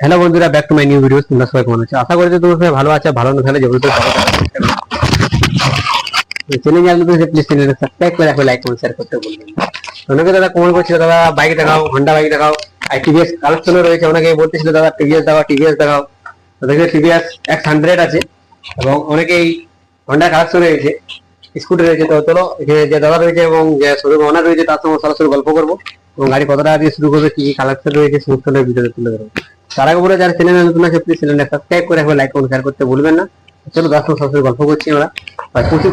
Hello বন্ধুরা back to my new video তোমরা সবাই কেমন আছো? আশা করি তোমরা সবাই ভালো আছে, ভালো না থাকলে যেগুলো চ্যানেল জানলে প্লিজ সাবস্ক্রাইব করে রাখো লাইক শেয়ার করতে ভুলবেন না। অনেকে দাদা করছিল, দাদা বাইক দেখাও হন্ডা বাইক দেখাও, আর টিভিএস কালেকশনও রয়েছে। অনেকে বলতেছিল, দাদা টিভিএস দেখাও টিভিএস দেখাও। টিভিএস এক্স হান্ড্রেড আছে, এবং অনেকেই হন্ডা কালেকশন রয়েছে স্কুটি রয়েছে। তো চলো যে দাদা রয়েছে এবং যে শোরুম রয়েছে, তার সঙ্গে সরাসরি গল্প করব, এবং গাড়ি কত টাকা দিয়ে শুরু করবে, কি কি কালেকশন রয়েছে সমস্ত ভিডিওতে তুলে ধরবো। তার আগে বলে যারা চ্যানেলে নতুন আছে প্লিজ চ্যানেলটা সাবস্ক্রাইব করে রাখবে লাইক কমেন্ট শেয়ার করতে ভুলবেন না। চলো মিনিট সরাসরি গল্প করছি আমরা। প্রচুর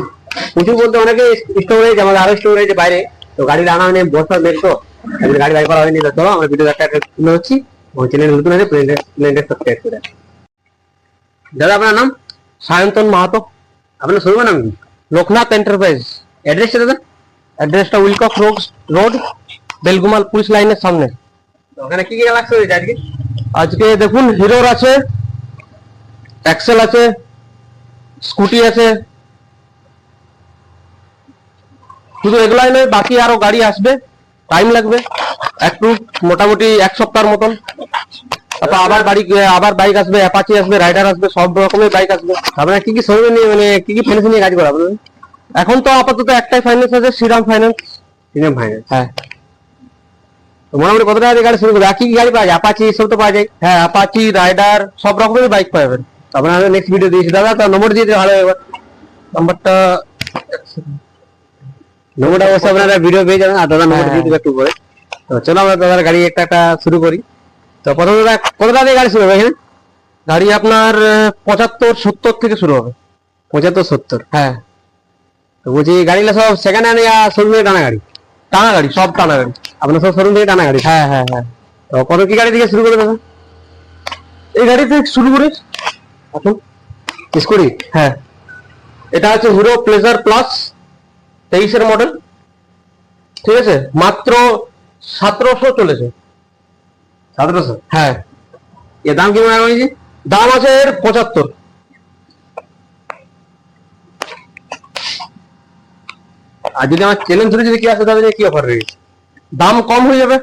প্রচুর বলতে অনেকে স্টোর রয়েছে আমাদের আরও স্টোর রয়েছে বাইরে। তো গাড়ির আনা হয়নি বর্ষার তো গাড়ি বাইর করা হয়নি তো চলো আমরা ভিডিও একটা তুলে হচ্ছি চ্যানেল নতুন আছে চ্যানেলটা সাবস্ক্রাইব করে দাদা আপনার নাম? সায়ন্তন মাহাতো। আপনার নাম কি লোকনাথ এন্টারপ্রাইজ অ্যাড্রেসটা দাদা? অ্যাড্রেসটা Wilcock road road Belgumal police লাইনের সামনে। ওখানে কি কি রয়েছে আজকে আজকে দেখুন হিরোর আছে এক্সেল আছে স্কুটি আছে। শুধু এগুলাই নয় বাকি আরও গাড়ি আসবে টাইম লাগবে একটু মোটামুটি এক সপ্তাহের মতন। তারপর আবার বাড়ি আবার বাইক আসবে অ্যাপাচি আসবে রাইডার আসবে সব রকমের বাইক আসবে। আপনারা কি কি শোরুমে নিয়ে মানে কি কি ফিনান্স নিয়ে কাজ আপনারা এখন তো আপাতত একটাই ফাইন্যান্স আছে শ্রীরাম ফাইন্যান্স প্রিমিয়াম ফাইন্যান্স হ্যাঁ। মোটামুটি কত টাকা দিয়ে গাড়ি শুরু করবে? আর কি গাড়ি পাওয়া যায়? অ্যাপাচি সব তো পাওয়া যায়। হ্যাঁ অ্যাপাচি রাইডার সব রকমের বাইক পাবেন আপনারা নেক্সট ভিডিও দিয়েছি দাদা তো নম্বর দিয়ে দিলে ভালো হবে এবার নাম্বারটা নম্বরটা অবশ্যই আপনারা ভিডিও পেয়ে যাবেন আর দাদা নম্বর হ্যাঁ। দিয়ে দিবে একটু করে তো চলো আমরা দাদার গাড়ি একটা একটা শুরু করি। তো প্রথমে দাদা কত টাকা দিয়ে গাড়ি শুরু হবে এখানে? গাড়ি আপনার পঁচাত্তর সত্তর থেকে শুরু হবে। পঁচাত্তর সত্তর? হ্যাঁ। তো বলছি গাড়িগুলো সব সেকেন্ড হ্যান্ড শোরুম টানা গাড়ি? টানা গাড়ি সব টানা গাড়ি আপনার সব শোরুম থেকে টানা গাড়ি হ্যাঁ হ্যাঁ হ্যাঁ। তো কত কি গাড়ি থেকে শুরু করবে দাদা? এই গাড়ি থেকে শুরু করি। আসুন স্কুটি হ্যাঁ। এটা আছে হিরো প্লেজার প্লাস তেইশের মডেল ঠিক আছে? মাত্র সতেরোশো চলেছে। সতেরোশো? হ্যাঁ। এর দাম কেমন রাখা হয়েছে দাম আছে এর পঁচাত্তর। আর যদি আমার চ্যালেঞ্জ ধরে যদি কি আসে তাহলে কি অফার রয়েছে? দাম কম হয়ে যাবে।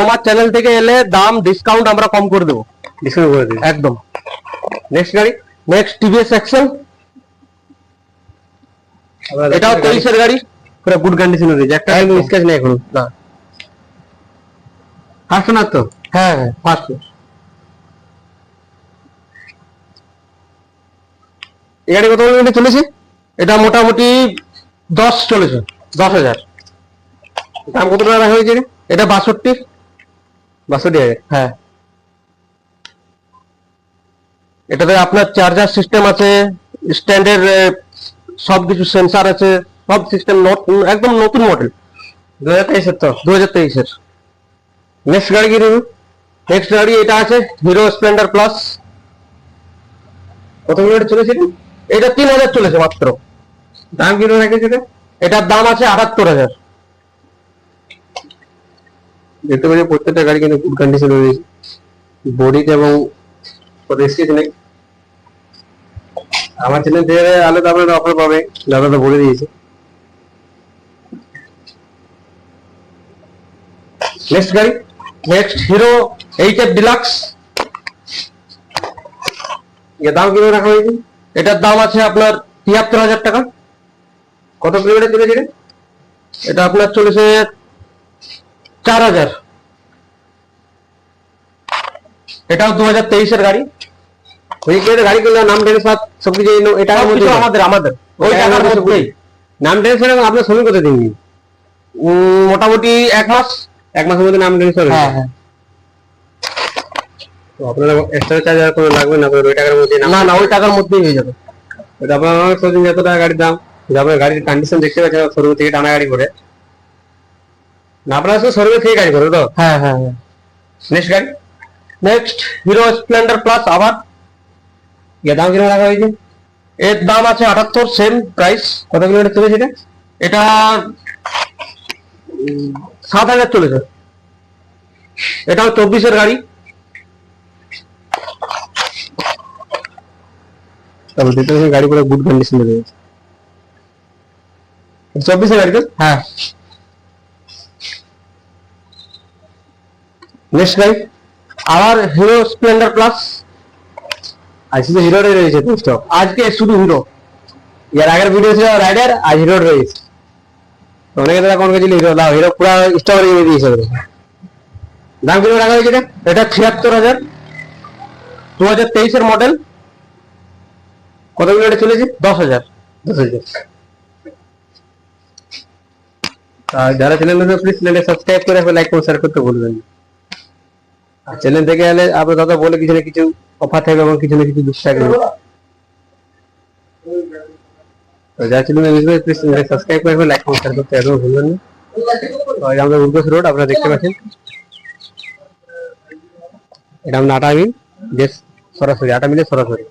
তোমার চ্যানেল থেকে এলে দাম ডিসকাউন্ট আমরা কম করে দেবো। ডিসকাউন্ট করে দিন একদম। নেক্সট গাড়ি। নেক্সট টিভিএস এক্সেল এটাও তেইশের গাড়ি। পুরো গুড কন্ডিশনে রয়েছে। একটা একদম। স্কেচ নেই এখন। না ফার্স্ট না তো? হ্যাঁ হ্যাঁ ফার্স্ট এই গাড়ি কত কিলোমিটার চলেছে এটা মোটামুটি দশ চলেছে দশ হাজার। দাম কত টাকা রাখা হয়েছে? এটা বাষট্টি? বাষট্টি হাজার হ্যাঁ। এটাতে আপনার চার্জার সিস্টেম আছে স্ট্যান্ডের সব কিছু সেন্সার আছে সব সিস্টেম একদম নতুন মডেল দু হাজার তেইশের তো? দু হাজার তেইশের। নেক্সট গাড়ি কি দেবে নেক্সট গাড়ি এটা আছে হিরো স্প্লেন্ডার প্লাস কত কিলোমিটার চলেছে এটা তিন হাজার চলেছে মাত্র। দাম কি রেখেছে এটার দাম আছে আটাত্তর হাজার। দেখতে পাচ্ছি প্রত্যেকটা গাড়ি কিন্তু গুড কন্ডিশনে রয়েছে। বডিতে এবং আমার চ্যানেল থেকে আলো তো আপনারা অফার পাবে। দাদা তো বলে দিয়েছে। নেক্সট গাড়ি। Next Hero H F deluxe এর দাম কীভাবে রাখা হয়েছে? এটার দাম আছে আপনার তিয়াত্তর হাজার টাকা। কত কিলোমিটার চলেছে? এটা আপনার চলেছে চার হাজার। এটাও দু হাজার তেইশের গাড়ি। ওই গাড়ি করলে নাম টেনে সব সব কিছু এটা আমাদের আমাদের ওই টাকার মধ্যেই নাম টেনশন আপনার সময় কত দিন? উম, মোটামুটি এক মাস। এক মাসের মধ্যে নাম টেনশন হ্যাঁ হ্যাঁ। তো আপনারা এক্সট্রা চার্জ আর কোনো লাগবে না? ওই টাকার মধ্যে না না ওই টাকার মধ্যেই হয়ে যাবে। ওটা আপনার যত টাকা গাড়ির দাম? যে গাড়ির কন্ডিশন দেখতে পাচ্ছেন শোরুম থেকে টানা গাড়ি করে। না আপনারা শুধু শোরুমে থেকে গাড়ি করে তো? হ্যাঁ হ্যাঁ হ্যাঁ। নেক্সট গাড়ি। নেক্সট হিরো স্প্লেন্ডার প্লাস আবার। এর দাম কীরকম রাখা হয়েছে? এর দাম আছে আটাত্তর সেম প্রাইস কত কিলোমিটার চলেছে এটা? এটা সাত হাজার চলেছে। এটাও চব্বিশের গাড়ি। তারপর পাচ্ছেন গাড়ি পুরো গুড কন্ডিশনে রয়েছে। চব্বিশের গাড়ি তো হ্যাঁ। নেক্সট গাড়ি আবার হিরো স্প্লেন্ডার প্লাস আর শুধু হিরোটাই রয়েছে তো স্টক আজকে শুধু হিরো এর আগের ভিডিও ছিল রাইডার আজ হিরোর রয়েছে। অনেকে দাদা কোন গেছিল হিরো দাও হিরো পুরো স্টক রেখে দিয়েছে। দাম কিলো টাকা হয়েছে এটা? এটা ছিয়াত্তর হাজার। দু হাজার তেইশের মডেল কত কিলো এটা চলেছে? দশ হাজার। দশ হাজার। আর যারা চ্যানেল নতুন প্লিজ চ্যানেলটা সাবস্ক্রাইব করে লাইক করুন শেয়ার করতে ভুলবেন না। আর চ্যানেল থেকে এলে আপনার দাদা বলে কিছু না কিছু অফার থাকবে এবং কিছু না কিছু দুঃখ থাকবে। তো যারা চ্যানেল নতুন প্লিজ চ্যানেলটা সাবস্ক্রাইব করে লাইক করুন শেয়ার করতে একদম ভুলবেন না। এই আমাদের উর্গস রোড আপনারা দেখতে পাচ্ছেন। এটা আমরা আটা মিল যে সরাসরি, আটা মিলে সরাসরি।